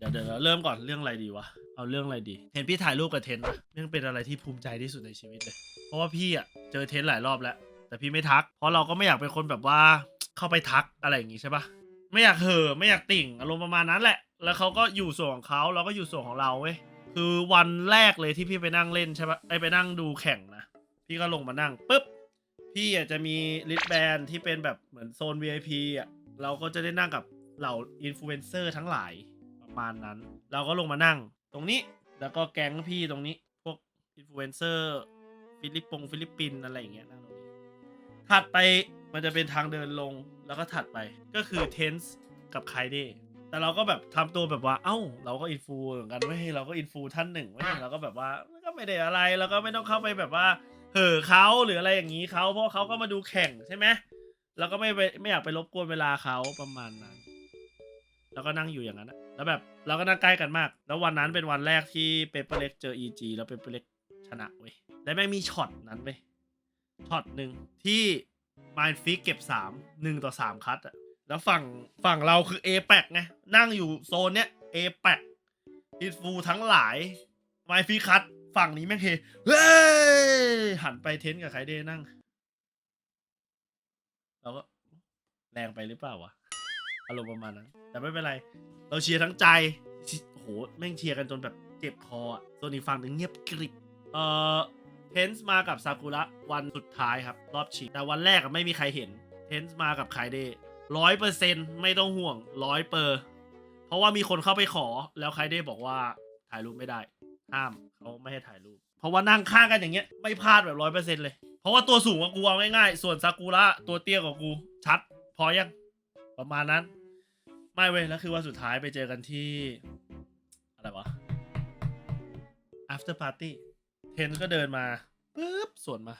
เดี๋ยวเดี๋ยวเริ่มก่อนเรื่องอะไรดีวะ เอาเรื่องอะไรดี เห็นพี่ถ่ายรูปกับเทนนะเรื่องเป็นอะไรที่ภูมิใจที่สุดในชีวิตเลย เพราะว่าพี่อะเจอเทนหลายรอบแล้ว แต่พี่ไม่ทัก เพราะเราก็ไม่อยากเป็นคนแบบว่าเข้าไปทักอะไรอย่างงี้ใช่ปะไม่อยากเห่อไม่อยากติ่งอารมณ์ประมาณนั้นแหละ แล้วเขาก็อยู่ส่วนของเขาเราก็อยู่ส่วนของเราเว้ย คือวันแรกเลยที่พี่ไปนั่งเล่นใช่ปะไอไปนั่งดูแข่งนะ พี่ก็ลงมานั่งปุ๊บ พี่อาจจะมีลิสแบนที่เป็นแบบเหมือนโซน VIP อะ เราก็จะได้นั่งกับเหล่าอินฟลูเอนเซอร์ทั้งหลาย ประมาณนั้น เราก็ลงมานั่ง ตรงนี้แล้วก็แก๊งพี่ตรงนี้ พวกอินฟลูเอนเซอร์ฟิลิปปงฟิลิปปินอะไรอย่างเงี้ยนั่งตรงนี้ถัดไปมันจะเป็นทางเดินลงแล้วก็ถัดไปก็คือเทนส์กับไคเดแต่เราก็แบบทำตัวแบบว่า เอ้า เราก็อินฟูเหมือนกันเว้ยเราก็อินฟูท่านหนึ่งเว้ยเราก็แบบว่าก็ไม่ได้อะไรเราก็ไม่ต้องเข้าไปแบบว่าเห่อเขาหรืออะไรอย่างนี้เขาเพราะเขาก็มาดูแข่งใช่ไหมเราก็ไม่ไปไม่อยากไปรบกวนเวลาเขาประมาณนั้น แล้วก็นั่งอยู่อย่างนั้นอะ แล้วแบบเราก็นั่งใกล้กันมาก แล้ววันนั้นเป็นวันแรกที่เปเปอร์เล็กเจอ EG แล้วเปเปอร์เล็กชนะเว้ยและแม่งมีช็อตนั้นเว้ยช็อตหนึ่งที่มายฟิกเก็บสามหนึ่งต่อสามคัตอะแล้วฝั่งฝั่งเราคือ a p e c ไงนั่งอยู่โซนเนี้ย a p e c อินฟูทั้งหลายมายฟิกคัตฝั่งนี้แม่งเฮเฮ้ยหันไปเทนกับไคเดนั่งเราก็แรงไปหรือเปล่าวะ อารมณ์ประมาณนั้น แต่ไม่เป็นไร เราเชียร์ทั้งใจ โอ้โห แม่งเชียร์กันจนแบบเจ็บคออะส่วนอีกฝั่งหนึ่งเงียบกริบ เอ่อเทนส์มากับซากุระวันสุดท้ายครับ รอบชิงแต่วันแรกไม่มีใครเห็นเทนส์มากับไคเดร้อยเปอร์เซ็นต์ไม่ต้องห่วงร้อยเปอร์เพราะว่ามีคนเข้าไปขอแล้วไคเดบอกว่าถ่ายรูปไม่ได้ ห้ามเขาไม่ให้ถ่ายรูป เพราะว่านั่งข้างกันอย่างเงี้ยไม่พลาดแบบร้อยเปอร์เซ็นต์เลย เพราะว่าตัวสูงกว่ากูเอาง่ายๆ ส่วนซากุระตัวเตี้ยกว่ากูชัด พอยังประมาณนั้น ไม่เว้ยแล้วคือวันสุดท้ายไปเจอกันที่ อะไรวะ after party เทนก็เดินมาปุ๊บสวนมา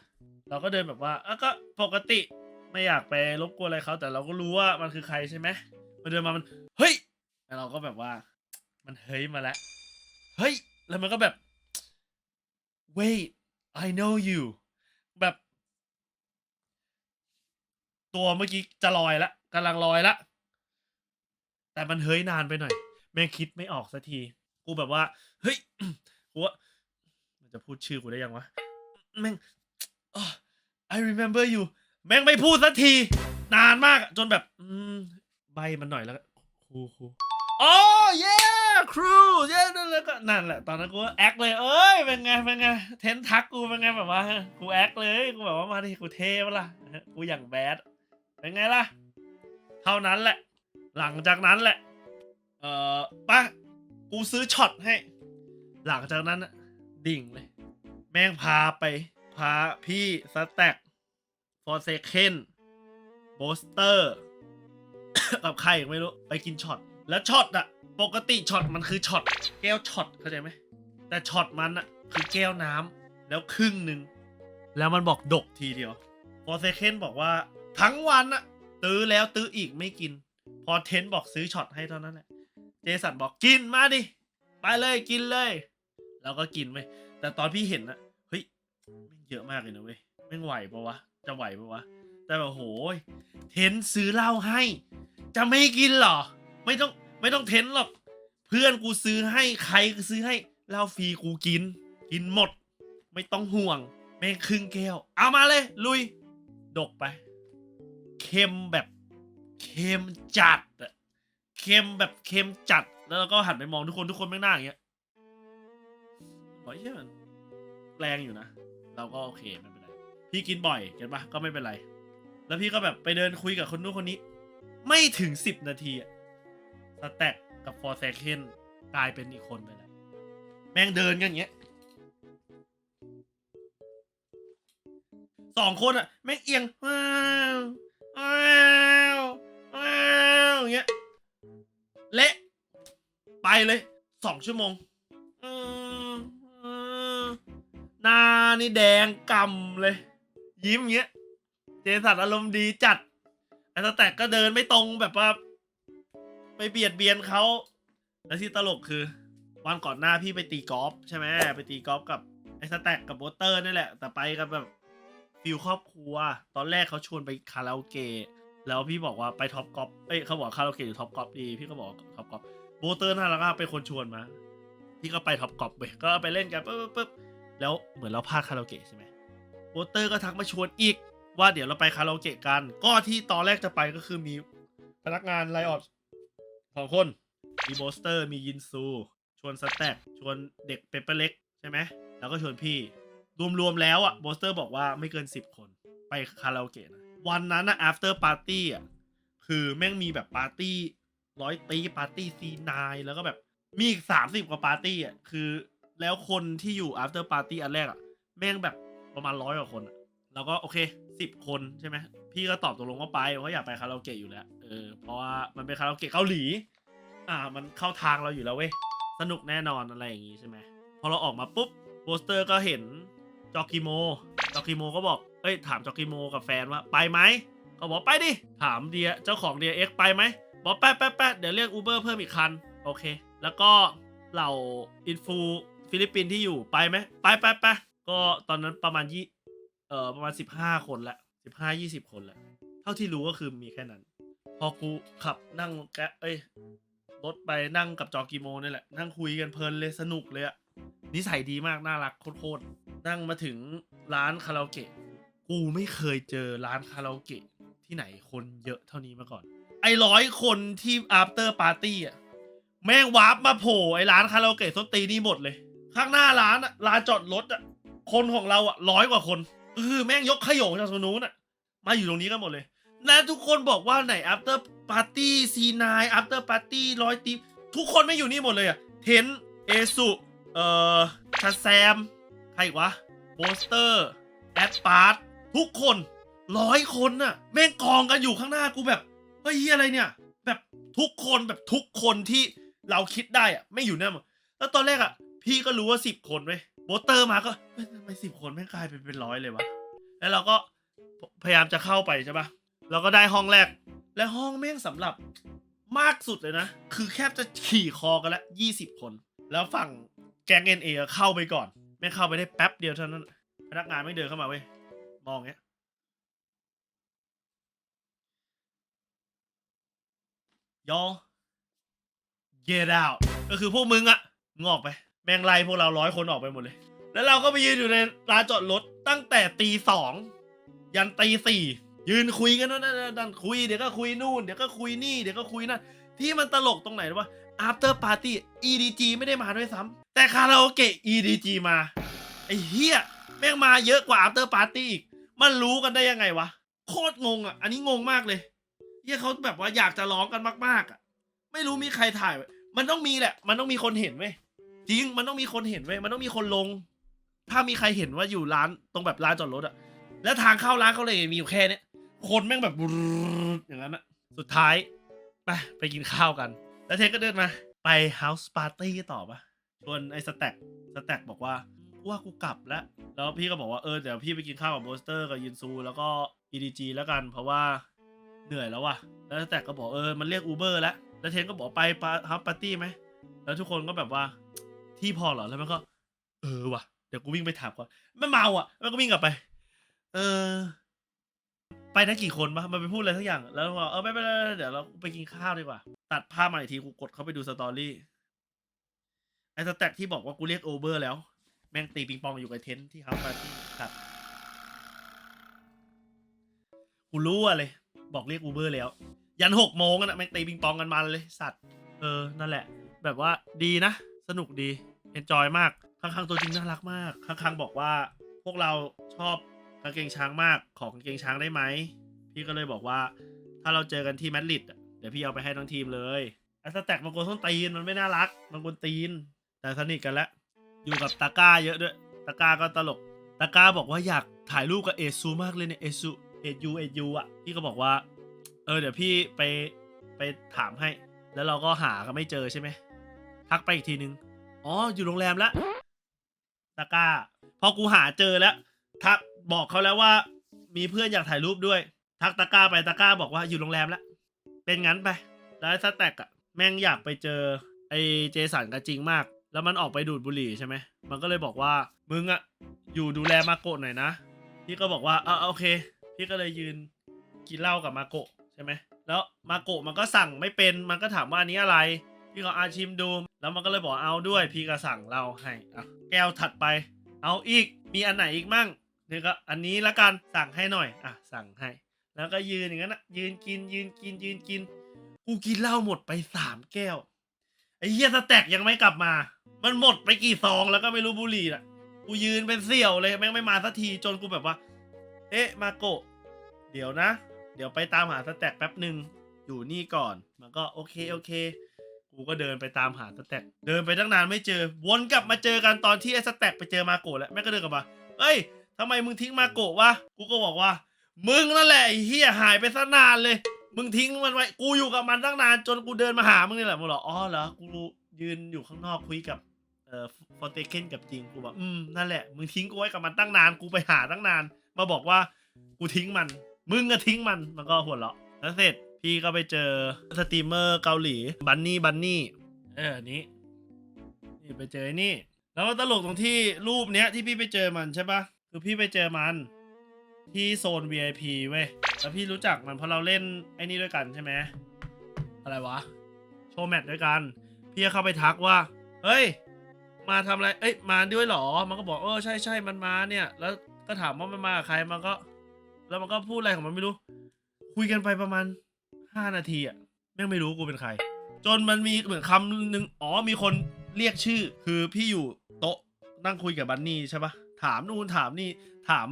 เราก็เดินแบบว่าอะก็ปกติไม่อยากไปรบกวนอะไรเขาแต่เราก็รู้ว่ามันคือใครใช่ไหมมันเดินมามัน เฮ้ยแล้วเราก็แบบว่า มันเฮ้ยมาแล้ว เฮ้ย แล้วมันก็แบบ wait I know you แบบ ตัวเมื่อกี้จะลอยละกำลังลอยละ แต่มันเฮ้ยนานไปหน่อย แม่งคิดไม่ออกสักที กูแบบว่า เฮ้ย กูว่ามันจะพูดชื่อกูได้ยังวะ แม่ง I remember you แม่งไม่พูดสักที นานมากจนแบบ อืม ใบมันหน่อยแล้วก็ครูครูอ๋อเย้ครูเย้นั่นแหละก็นั่นแหละ ตอนนั้นกูแอคเลย เอ้ย เป็นไง เป็นไง เทนทักกูเป็นไงแบบว่า กูแอคเลย กูแบบว่ามาดิ กูเทปะล่ะ กูอย่างแบด เป็นไงล่ะ เท่านั้นแหละ หลังจากนั้นแหละ เอ่อปะกูซื้อช็อตให้ หลังจากนั้นน่ะดิ่งเลย แม่งพาไป พาพี่สแต็กฟอร์เซเคนโบสเตอร์ กับใครอีกไม่รู้ ไปกินช็อต แล้วช็อตอะปกติช็อตมันคือช็อตแก้วช็อตเข้าใจไหม แต่ช็อตมันอะคือแก้วน้ำแล้วครึ่งหนึ่งแล้วมันบอกดกทีเดียว ฟอร์เซเคนบอกว่า ทั้งวันอะตื้อแล้วตื้ออีกไม่กิน พอเทนบอกซื้อช็อตให้เท่านั้นแหละ เจสันบอกกินมาดิ ไปเลยกินเลยแล้วก็กินไปแต่ตอนพี่เห็นอะเฮ้ยแม่งเยอะมากเลยนะเว้ยแม่งไหวปะวะ จะไหวปะวะ แต่แบบโหยเทนซื้อเหล้าให้ จะไม่กินหรอ ไม่ต้องไม่ต้องเทนหรอก เพื่อนกูซื้อให้ใครซื้อให้เหล้าฟรีกูกิน กินหมด ไม่ต้องห่วง แม่งครึ่งแก้ว เอามาเลย ลุย ดกไป เค็มแบบ เค็มจัดอะเค็มแบบเค็มจัด แล้วเราก็หันไปมองทุกคนทุกคนแม่งหน้าอย่างเงี้ยโอ้ยเหี้ยมันแรงอยู่นะ เราก็โอเคไม่เป็นไร พี่กินบ่อยเห็นปะก็ไม่เป็นไร แล้วพี่ก็แบบไปเดินคุยกับคนนู้นคนนี้ ไม่ถึงสิบนาทีอะสแต็กกับฟอร์เซเคนกลายเป็นอีกคนไปแล้วแม่งเดินกันอย่างเงี้ยสองคนอะแม่งเอียงว้าวว้าวว้าว อย่างเงี้ยเละไปเลยสองชั่วโมงหน้านี่แดงกำเลย ยิ้มเงี้ย เจสันอารมณ์ดีจัดไอ้สแต็กก็เดินไม่ตรงแบบว่าไปเบียดเบียนเขาแล้วที่ตลกคือ วันก่อนหน้าพี่ไปตีกอล์ฟใช่ไหมไปตีกอล์ฟกับไอ้สแต็กกับโบสเตอร์นี่แหละ แต่ไปกันแบบฟิลครอบครัว ตอนแรกเขาชวนไปคาราโอเกะ แล้วพี่บอกว่าไปท็อปกอล์ฟเอ้ยเขาบอกคาราโอเกะหรือท็อปกอล์ฟดี พี่ก็บอกท็อปกอล์ฟโบเตอร์น่ารักมากเป็นคนชวนมา พี่ก็ไปท็อปกอบไปก็ไปเล่นกันปุ๊บปุ๊บปุ๊บแล้วเหมือนเราพลาดคาราโอเกะใช่ไหมโบเตอร์ก็ทักมาชวนอีก ว่าเดี๋ยวเราไปคาราโอเกะกัน ก็ที่ตอนแรกจะไปก็คือมีพนักงานไลออดสองคน มีโบสเตอร์มียินซู ชวนสแต็กชวนเด็กเปเปอร์เล็กใช่ไหมแล้วก็ชวนพี่รวมๆแล้วอะโบสเตอร์บอกว่าไม่เกิน 10 คนไปคาราโอเกะนะ วันนั้นนะ after party อะคือแม่งมีแบบปาร์ตี้ร้อยตีปาร์ตี้ซีนายแล้วก็แบบมีอีกสามสิบกว่าปาร์ตี้อะคือ แล้วคนที่อยู่ after party อันแรกอะ แม่งแบบประมาณร้อยกว่าคนอะแล้วก็โอเคสิบคนใช่ไหมพี่ก็ตอบตกลงว่าไปเพราะอยากไปคาราโอเกะอยู่แล้วเออเพราะว่ามันเป็นคาราโอเกะเกาหลี อ่า มันเข้าทางเราอยู่แล้วเว้ยสนุกแน่นอนอะไรอย่างงี้ใช่ไหมพอเราออกมาปุ๊บโปสเตอร์ก็เห็นจอกิโม จอกิโมก็บอก เอ้ย ถามจอกิโมกับแฟนว่าไปไหมเขาบอกไปดิ ถามเดียเจ้าของเดียเอ็กไปไหม บอกแป๊บแป๊บแป๊บเดี๋ยวเรียกอูเบอร์เพิ่มอีกคัน โอเค แล้วก็เหล่าอินฟูฟิลิปปินส์ที่อยู่ไปไหม ไปไปไปก็ตอนนั้นประมาณยี่เอ่อประมาณสิบห้าคนละสิบห้ายี่สิบคนละ เท่าที่รู้ก็คือมีแค่นั้น พอกูขับนั่งแกเอ้ยรถไปนั่งกับจอกีโมนี่แหละ นั่งคุยกันเพลินเลยสนุกเลยอะนิสัยดีมาก น่ารักโคตรๆนั่งมาถึง ร้านคาราโอเกะกูไม่เคยเจอร้านคาราโอเกะที่ไหนคนเยอะเท่านี้มาก่อน ไอ้ร้อยคนที่ after party อะแม่งวาร์ปมาโผล่ไอ้ร้านคาราโอเกะส้นตีนี่หมดเลย ข้างหน้าร้านอะร้านจอดรถอะคนของเราอะร้อยกว่าคนคือแม่งยกขยงจากตรงนู้นอะมาอยู่ตรงนี้กันหมดเลยและทุกคนบอกว่าไหน after party C9 after party ร้อยตีทุกคนไม่อยู่นี่หมดเลยอะเทนเอสุเอ่อชาแซม ใครอีกวะ โบสเตอร์ แอดปาร์ตทุกคนร้อยคนน่ะ แม่งกองกันอยู่ข้างหน้ากูแบบเฮ้ยเหี้ยอะไรเนี่ย แบบทุกคนแบบทุกคนที่เราคิดได้อะไม่อยู่แน่หมดแล้วตอนแรกอะพี่ก็รู้ว่าสิบคนเว้ยโบสเตอร์มาก็ทำไมสิบคนแม่งกลายเป็นเป็นร้อยเลยวะแล้วเราก็พยายามจะเข้าไปใช่ปะเราก็ได้ห้องแรก และห้องแม่งสำหรับมากสุดเลยนะ คือแคบจะขี่คอกันละยี่สิบคน แล้วฝั่งแก๊งเอ็นเอเข้าไปก่อน ไม่เข้าไปได้แป๊บเดียวเท่านั้น พนักงานไม่เดินเข้ามาเว้ย มองเงี้ย ยอ get out ก็คือพวกมึงอะงอกไป แมงไล่พวกเราร้อยคนออกไปหมดเลย แล้วเราก็ไปยืนอยู่ในร้านจอดรถตั้งแต่ตีสองยันตีสี่ยืนคุยกันนั่นนั่นคุยเดี๋ยวก็คุยนู่นเดี๋ยวก็คุยนี่เดี๋ยวก็คุยนั่นที่มันตลกตรงไหนรู้ปะ after party EDG ไม่ได้มาด้วยซ้ำแต่คาราโอเกะ EDG มา ไอ้เฮียแม่งมาเยอะกว่า after party อีก มันรู้กันได้ยังไงวะ โคตรงงอะ อันนี้งงมากเลยเฮียเขาแบบว่าอยากจะร้องกันมากๆอะ ไม่รู้มีใครถ่าย มันต้องมีแหละ มันต้องมีคนเห็นเว้ยจริง มันต้องมีคนเห็นเว้ย มันต้องมีคนลง ถ้ามีใครเห็นว่าอยู่ร้านตรงแบบร้านจอดรถอะ แล้วทางเข้าร้านเขาเลยมีอยู่แค่เนี้ยคนแม่งแบบอย่างนั้นอะสุดท้ายไปไปกินข้าวกัน แล้วเทก็เดินมา ไปเฮาส์ปาร์ตี้ต่อปะชวนไอ้สแต็กสแต็กบอกว่าว่ากูกลับแล้ว แล้วพี่ก็บอกว่าเออเดี๋ยวพี่ไปกินข้าวกับโบสเตอร์กับยินซู แล้วก็ EDG แล้วกัน เพราะว่าเหนื่อยแล้วว่ะ แล้วสแต็กก็บอกเออมันเรียกอูเบอร์แล้ว แล้วเทนก็บอกไปเฮาส์ปาร์ตี้ไหม แล้วทุกคนก็แบบว่าที่พอเหรอ แล้วมันก็ เออว่ะ เดี๋ยวกูวิ่งไปถามก่อนมันเมาอะ แล้วก็วิ่งกลับไป เออ ไปได้กี่คนปะมันไปพูดอะไรทั้งอย่าง แล้วบอกเออไม่เป็นไรเดี๋ยวเราไปกินข้าวดีกว่า ตัดภาพมาอีกทีกูกดเข้าไปดูสตอรี่ไอ้สแต็กที่บอกว่ากูเรียกโอเวอร์แล้ว แม่งตีปิงปองอยู่กับเทนท์ที่เฮาส์ปาร์ตี้ครับกูรู้อะเลยบอกเรียกอูเบอร์แล้ว ยันหกโมงนะแม่งตีปิงปองกันมาเลย สัตว์ เออ นั่นแหละ แบบว่าดีนะ สนุกดี เอนจอยมาก ข้างๆตัวจริงน่ารักมาก ข้างๆบอกว่า พวกเราชอบ กางเกงช้างมากของกางเกงช้างได้ไหม พี่ก็เลยบอกว่า ถ้าเราเจอกันที่แมดริดอะเดี๋ยวพี่เอาไปให้ทั้งทีมเลยไอ้สแต็กมันกวนส้นตีนมันไม่น่ารัก มันกวนตีน แต่สนิทกันแล้ว อยู่กับตาก้าเยอะด้วยตาก้าก็ตลกตาก้าบอกว่าอยากถ่ายรูปกับเอซูมากเลยเนี่ยเอซูเอยูเอยูอะพี่ก็บอกว่า เออเดี๋ยวพี่ไปไปถามให้ แล้วเราก็หาก็ไม่เจอใช่ไหมทักไปอีกทีนึงอ๋ออยู่โรงแรมแล้วตาก้า พอกูหาเจอแล้ว ทักบอกเขาแล้วว่า มีเพื่อนอยากถ่ายรูปด้วย ทักตาก้าไปตาก้าบอกว่าอยู่โรงแรมแล้วเป็นงั้นไปแล้วสแต็กอะแม่งอยากไปเจอไอ้เจสันกับจริงมาก แล้วมันออกไปดูดบุหรี่ใช่ไหมมันก็เลยบอกว่ามึงอะอยู่ดูแลมาโกะหน่อยนะพี่ก็บอกว่าเออโอเค พี่ก็เลยยืนกินเหล้ากับมาโกะใช่ไหมแล้วมาโกะมันก็สั่งไม่เป็นมันก็ถามว่าอันนี้อะไร พี่ก็อาชิมดู แล้วมันก็เลยบอกเอาด้วย พี่ก็สั่งเราให้อะแก้วถัดไป เอาอีกมีอันไหนอีกมั่ง นี่ก็อันนี้ละกันสั่งให้หน่อย อะ สั่งให้ แล้วก็ยืนอย่างนั้นนะยืนกินยืนกินยืนกินกูกินเหล้าหมดไปสามแก้วไอ้เหี้ยสแต็กยังไม่กลับมา มันหมดไปกี่ซองแล้วก็ไม่รู้บุหรี่น่ะกูยืนเป็นเสี่ยวเลยแม่งไม่มาสักทีจนกูแบบว่า เอ๊ะมาโกะเดี๋ยวนะ เดี๋ยวไปตามหาสแต็กแป๊บหนึ่งอยู่นี่ก่อน มันก็โอเคโอเค กูก็เดินไปตามหาสแต็กเดินไปตั้งนานไม่เจอ วนกลับมาเจอกันตอนที่ไอ้สแต็กไปเจอมาโกะแล้วแม่งก็เดินกลับมาเอ้ย ทำไมมึงทิ้งมาโกะวะ กูก็บอกว่า มึงนั่นแหละไอ้เฮียหายไปซะนานเลย มึงทิ้งมันไว้ กูอยู่กับมันตั้งนาน จนกูเดินมาหามึงนี่แหละมึงหรออ๋อเหรอ กูยืนอยู่ข้างนอกคุยกับเอ่อฟอนเตเคนกับจริง กูบอกอืมนั่นแหละ มึงทิ้งกูไว้กับมันตั้งนาน กูไปหาตั้งนาน มาบอกว่า กูทิ้งมัน มึงก็ทิ้งมัน มันก็หัวเราะ แล้วเสร็จ พี่ก็ไปเจอสตรีมเมอร์เกาหลี บันนี่ บันนี่ เอออันนี้ นี่ไปเจอไอ้นี่ แล้วมันตลกตรงที่รูปเนี้ยที่พี่ไปเจอมันใช่ปะ คือพี่ไปเจอมันที่โซน VIP เว้ย แล้วพี่รู้จักมันเพราะเราเล่นไอ้นี่ด้วยกันใช่ไหม อะไรวะ โชว์แมตช์ด้วยกัน พี่ก็เข้าไปทักว่า เฮ้ย มาทำอะไร เอ้ย มาด้วยเหรอ มันก็บอกเออใช่ใช่มันมาเนี่ย แล้วก็ถามว่ามันมากับใคร มันก็ แล้วมันก็พูดอะไรของมันไม่รู้ คุยกันไปประมาณห้านาทีอะแม่งไม่รู้กูเป็นใคร จนมันมีเหมือนคำหนึ่งอ๋อ มีคนเรียกชื่อ คือพี่อยู่โต๊ะนั่งคุยกับบันนี่ใช่ปะ ถามนู่นถามนี่ถาม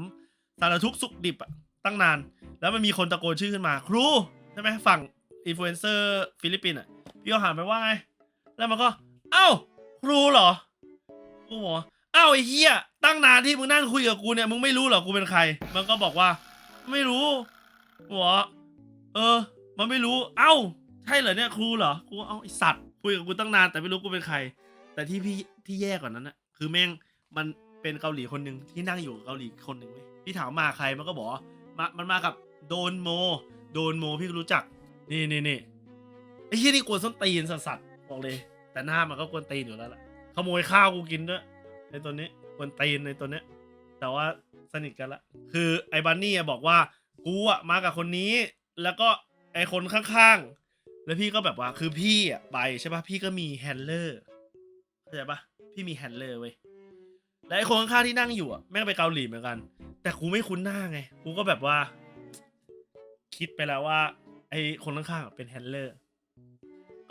สารทุกข์สุขดิบอะตั้งนาน แล้วมันมีคนตะโกนชื่อขึ้นมา ครูใช่ไหมฝั่งอินฟลูเอนเซอร์ฟิลิปปินส์อะพี่ก็หันไปว่าไง แล้วมันก็ เอ้า ครูเหรอกูบอกว่าเอ้าไอ้เหี้ยตั้งนานที่มึงนั่งคุยกับกูเนี่ยมึงไม่รู้เหรอกูเป็นใคร มันก็บอกว่า ไม่รู้หัวเออ มันไม่รู้ เอ้า ใช่เหรอเนี่ยครูเหรอกูเอาไอสัตว์คุยกับกูตั้งนานแต่ไม่รู้กูเป็นใคร แต่ที่พี่ที่แย่กว่านั้นนะคือแม่งมัน เป็นเกาหลีคนหนึ่งที่นั่งอยู่กับเกาหลีคนหนึ่งเว้ยพี่ถามมาใครมันก็บอกว่ามามันมากับโดนโม โดนโมพี่รู้จัก นี่นี่นี่ไอ้เหี้ยนี่กวนส้นตีนสัสๆบอกเลย แต่หน้ามันก็กวนตีนอยู่แล้วล่ะขโมยข้าวกูกินด้วยในตัวนี้กวนตีนในตัวเนี้ย แต่ว่าสนิทกันละคือไอ้บันนี่อะบอกว่ากูอะมากับคนนี้ แล้วก็ไอ้คนข้างๆ แล้วพี่ก็แบบว่าคือพี่อะไปใช่ปะพี่ก็มีแฮนเลอร์เข้าใจปะพี่มีแฮนเลอร์เว้ย และไอ้คนข้างๆที่นั่งอยู่อะแม่งไปเกาหลีเหมือนกัน แต่กูไม่คุ้นหน้าไงกูก็แบบว่า คิดไปแล้วว่า ไอ้คนข้างๆอะเป็นแฮนเลอร์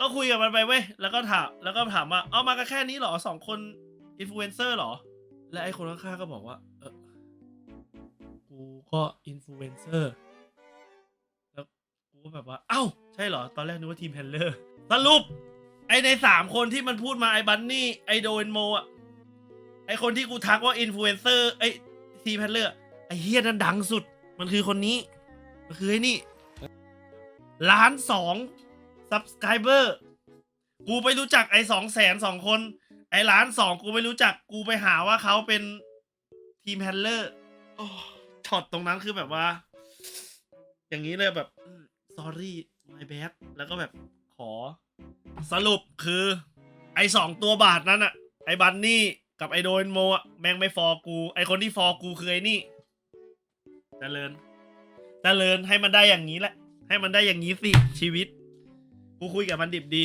ก็คุยกับมันไปเว้ยแล้วก็ถามแล้วก็ถามว่าเอามากันแค่นี้เหรอสองคนอินฟลูเอนเซอร์เหรอ และไอ้คนข้างๆก็บอกว่า เออกูก็อินฟลูเอนเซอร์แล้วกูก็แบบว่า เอ้า ใช่เหรอ ตอนแรกนึกว่าทีมแฮนเลอร์สรุป ไอในสามคนที่มันพูดมาไอบันนี่ไอโดนโมอะ ไอคนที่กูทักว่าอินฟลูเอนเซอร์ไอทีแฮนเลอร์ไอเฮียนั่นดังสุด มันคือคนนี้ มันคือไอ้นี่ล้านสองซับสไครเบอร์กูไปรู้จักไอสองแสนสองคน ไอล้านสองกูไม่รู้จักกูไปหาว่าเขาเป็นทีมแฮนเลอร์ช็อตตรงนั้นคือแบบว่า อย่างนี้เลยแบบ sorry my bad แล้วก็แบบขอ สรุปคือ ไอสองตัวบาทนั้นอะไอบันนี่ กับไอโดนโมอะแม่งไม่ฟอกู ไอคนที่ฟอกูคือไอนี่เจริญเจริญให้มันได้อย่างนี้แหละ ให้มันได้อย่างนี้สิชีวิต กูคุยกับมันดิบดี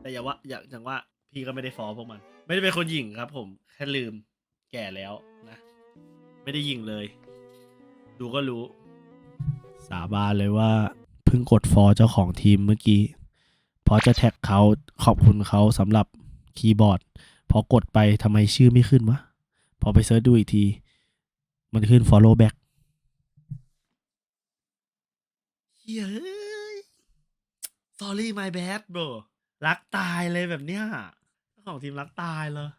แต่อย่าว่าอย่าอย่างว่าพี่ก็ไม่ได้ฟอพวกมัน ไม่ได้เป็นคนหยิ่งครับ ผมแค่ลืม แก่แล้วนะ ไม่ได้หยิ่งเลย ดูก็รู้ สาบานเลยว่าเพิ่งกดฟอเจ้าของทีมเมื่อกี้เพราะจะแท็กเขาขอบคุณเขาสำหรับคีย์บอร์ด พอกดไปทำไมชื่อไม่ขึ้นวะ พอไปเซิร์ชดูอีกที มันขึ้น follow back เฮ้ย sorry my bad bro รักตายเลยแบบเนี้ยเจ้าของทีมรักตายเลย